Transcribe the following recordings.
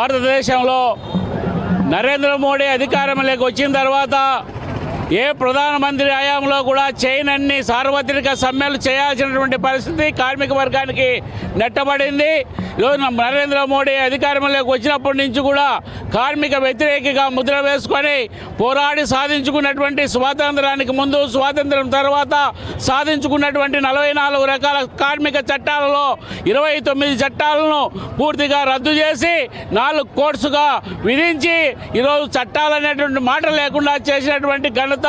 భారతదేశంలో నరేంద్ర మోడీ అధికారంలోకి వచ్చిన తర్వాత ఏ ప్రధానమంత్రి హయాంలో కూడా చేయనన్ని సార్వత్రిక సమ్మెలు చేయాల్సినటువంటి పరిస్థితి కార్మిక వర్గానికి నెట్టబడింది. ఈరోజు నరేంద్ర మోడీ అధికారంలోకి వచ్చినప్పటి నుంచి కూడా కార్మిక వ్యతిరేకగా ముద్ర వేసుకొని పోరాడి సాధించుకున్నటువంటి స్వాతంత్రానికి ముందు స్వాతంత్రం తర్వాత సాధించుకున్నటువంటి నలభై నాలుగు రకాల కార్మిక చట్టాలలో ఇరవై తొమ్మిది చట్టాలను పూర్తిగా రద్దు చేసి నాలుగు కోర్సుగా విధించి ఈరోజు చట్టాలు అనేటువంటి మాట లేకుండా చేసినటువంటి ఘనత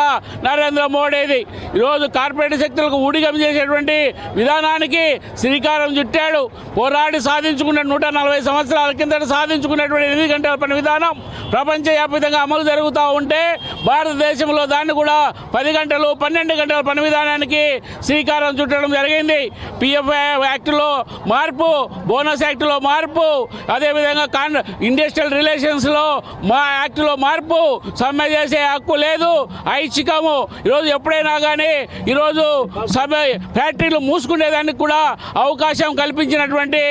నరేంద్ర మోడీది. ఈరోజు కార్పొరేట్ శక్తులకు ఊడిగం చేసేటువంటి విధానానికి శ్రీకారం చుట్టాడు. పోరాడి సాధించుకున్న నూట నలభై సంవత్సరాల కిందట సాధించుకున్నటువంటి ఎనిమిది గంటల పని విధానం ప్రపంచవ్యాప్తంగా అమలు జరుగుతూ ఉంటే భారతదేశంలో దాన్ని కూడా పది గంటలు పన్నెండు గంటల పని విధానానికి శ్రీకారం చుట్టడం జరిగింది. పిఎఫ్ యాక్ట్లో మార్పు బోనస్ యాక్ట్లో మార్పు అదేవిధంగా కాన్ ఇండస్ట్రియల్ రిలేషన్స్లో మా యాక్ట్లో మార్పు సమ్మె చేసే హక్కు లేదు ఐచ్ఛికము. ఈరోజు ఎప్పుడైనా కానీ ఈరోజు సమ్మె ఫ్యాక్టరీలు మూసుకునేదానికి కూడా అవకాశం కల్పించినటువంటి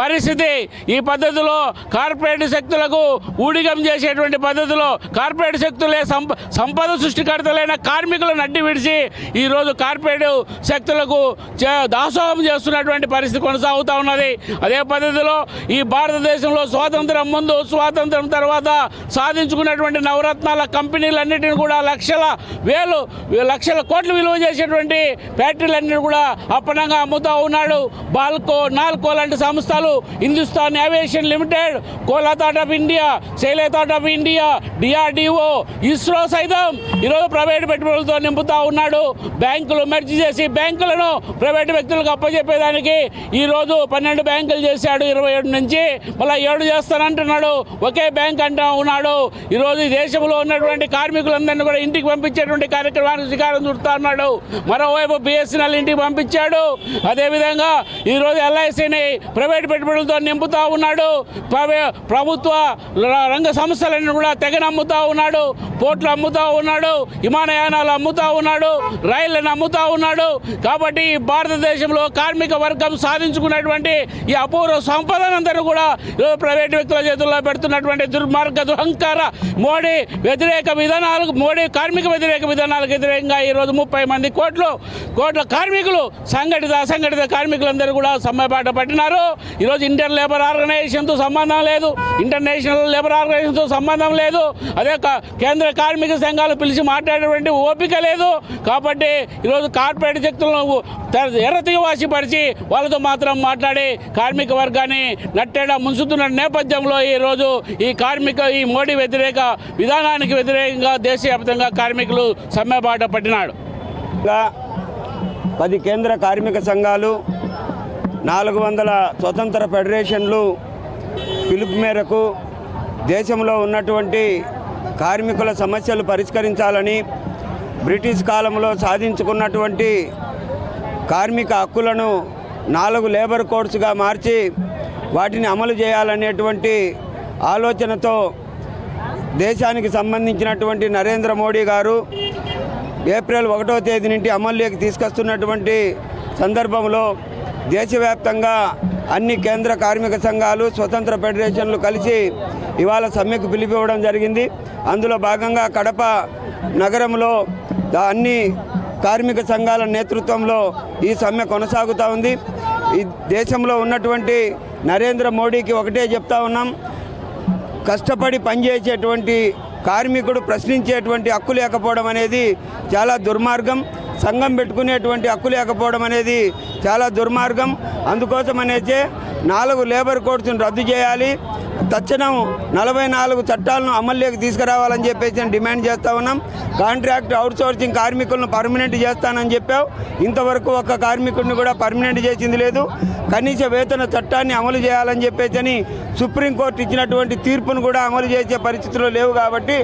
పరిస్థితి. ఈ పద్ధతిలో కార్పొరేట్ శక్తులకు ఊడిగం చేసేటువంటి పద్ధతిలో కార్పొరేట్ శక్తులే సంప సంపద సృష్టికర్తలైన కార్మికులను అడ్డి విడిచి ఈరోజు కార్పొరేట్ శక్తులకు చే- దాసోహం చేస్తున్నటువంటి పరిస్థితి కొనసాగుతూ ఉన్నది. అదే పద్ధతిలో ఈ భారతదేశంలో స్వాతంత్రం ముందు స్వాతంత్రం తర్వాత సాధించుకున్నటువంటి నవరత్నాల కంపెనీలన్నిటిని కూడా లక్షల వేలు లక్షల కోట్లు విలువ చేసేటువంటి ఫ్యాక్టరీలన్నిటిని కూడా అప్పనంగా అమ్ముతూ ఉన్నాడు. బాల్కో నాల్కో లాంటి సంస్థలు హిందుస్థాన్ ఏవియేషన్ లిమిటెడ్ కోలా thought of India శైలే that of India DRDO ISRO సైతం ఈరోజు ప్రైవేట్ పెట్టుబడులతో నింపుతా ఉన్నాడు. బ్యాంకులు మెర్జ్ చేసి బ్యాంకులను ప్రైవేట్ వ్యక్తులకు అప్పచెప్పేదానికి ఈరోజు పన్నెండు బ్యాంకులు చేశాడు ఇరవై ఏడు నుంచి. మళ్ళీ ఏడు చేస్తానంటున్నాడు. ఒకే బ్యాంక్ అంటా ఉన్నాడు. ఈరోజు దేశంలో ఉన్నటువంటి కార్మికులందరినీ కూడా ఇంటికి పంపించేటువంటి కార్యక్రమానికి శ్రీకారం చుడుతా ఉన్నాడు. మరోవైపు బిఎస్ఎన్ఎల్ ఇంటికి పంపించాడు. అదేవిధంగా ఈరోజు ఎల్ఐసిని ప్రైవేట్ పెట్టుబడులతో నింపుతా ఉన్నాడు. ప్రభుత్వ రంగ సంస్థలను కూడా తెగ నమ్ముతా ఉన్నాడు. పోట్ల అమ్ముతా ఉన్నాడు విమానయానాలు అమ్ముతా ఉన్నాడు రైళ్ళను అమ్ముతా ఉన్నాడు. కాబట్టి భారతదేశంలో కార్మిక వర్గం సాధించుకున్నటువంటి ఈ అపూర్వ సంపదనందరూ కూడా ప్రైవేట్ వ్యక్తుల చేతుల్లో పెడుతున్నటువంటి దుర్మార్గ దుహంకార మోడీ వ్యతిరేక విధానాలకు మోడీ కార్మిక వ్యతిరేక విధానాలకు వ్యతిరేకంగా ఈరోజు ముప్పై మంది కోట్లు కోట్ల కార్మికులు సంఘటిత అసంఘటిత కార్మికులందరూ కూడా సమ్మెబాట పట్టినారు. ఈరోజు ఇండియన్ లేబర్ ఆర్గనైజేషన్తో సంబంధం లేదు ఇంటర్నేషనల్ లేబర్ ఆర్గనైజేషన్తో సంబంధం లేదు. అదే కేంద్ర కార్మిక సంఘాలు పిలిచి మాట్లాడేటువంటి ఓపిక లేదు. కాబట్టి ఈరోజు కార్పొరేట్ శక్తులను త- ఎర్రతిగా వాళ్ళతో మాత్రం మాట్లాడి కార్మిక వర్గాన్ని నట్టేడా ముంచుతున్న నేపథ్యంలో ఈరోజు ఈ కార్మిక ఈ మోడీ వ్యతిరేక విధానానికి వ్యతిరేకంగా దేశవ్యాప్తంగా కార్మికులు సమ్మెబాట పట్టినాడు. పది కేంద్ర కార్మిక సంఘాలు నాలుగు వందల స్వతంత్ర ఫెడరేషన్లు పిలుపు మేరకు దేశంలో ఉన్నటువంటి కార్మికుల సమస్యలు పరిష్కరించాలని బ్రిటిష్ కాలంలో సాధించుకున్నటువంటి కార్మిక హక్కులను నాలుగు లేబర్ కోడ్స్గా మార్చి వాటిని అమలు చేయాలనేటువంటి ఆలోచనతో దేశానికి సంబంధించినటువంటి నరేంద్ర మోడీ గారు ఏప్రిల్ ఒకటో తేదీ నుండి అమల్లోకి తీసుకొస్తున్నటువంటి సందర్భంలో దేశవ్యాప్తంగా అన్ని కేంద్ర కార్మిక సంఘాలు స్వతంత్ర ఫెడరేషన్లు కలిసి ఇవాళ సమ్మెకు పిలిపివ్వడం జరిగింది. అందులో భాగంగా కడప నగరంలో అన్ని కార్మిక సంఘాల నేతృత్వంలో ఈ సమ్మె కొనసాగుతూ ఉంది. ఈ దేశంలో ఉన్నటువంటి నరేంద్ర మోడీకి ఒకటే చెప్తా ఉన్నాం. కష్టపడి పనిచేసేటువంటి కార్మికుడు ప్రశ్నించేటువంటి హక్కు లేకపోవడం అనేది చాలా దుర్మార్గం. సంఘం పెట్టుకునేటువంటి హక్కు లేకపోవడం అనేది చాలా దుర్మార్గం. అందుకోసం అనేసే నాలుగు లేబర్ కోడ్స్ను రద్దు చేయాలి. తక్షణం నలభై నాలుగు చట్టాలను అమల్లోకి తీసుకురావాలని చెప్పేసి డిమాండ్ చేస్తా ఉన్నాం. కాంట్రాక్ట్ అవుట్సోర్సింగ్ కార్మికులను పర్మనెంట్ చేస్తానని చెప్పావు. ఇంతవరకు ఒక్క కార్మికుడిని కూడా పర్మనెంట్ చేసింది లేదు. కనీస వేతన చట్టాన్ని అమలు చేయాలని చెప్పేసి సుప్రీంకోర్టు ఇచ్చినటువంటి తీర్పును కూడా అమలు చేసే పరిస్థితులు లేవు కాబట్టి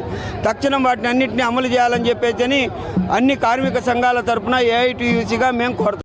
తక్షణం వాటిని అన్నింటినీ అమలు చేయాలని చెప్పేసి అన్ని కార్మిక సంఘాల తరఫున ఏఐటీయూసీగా మేము కోరుతాం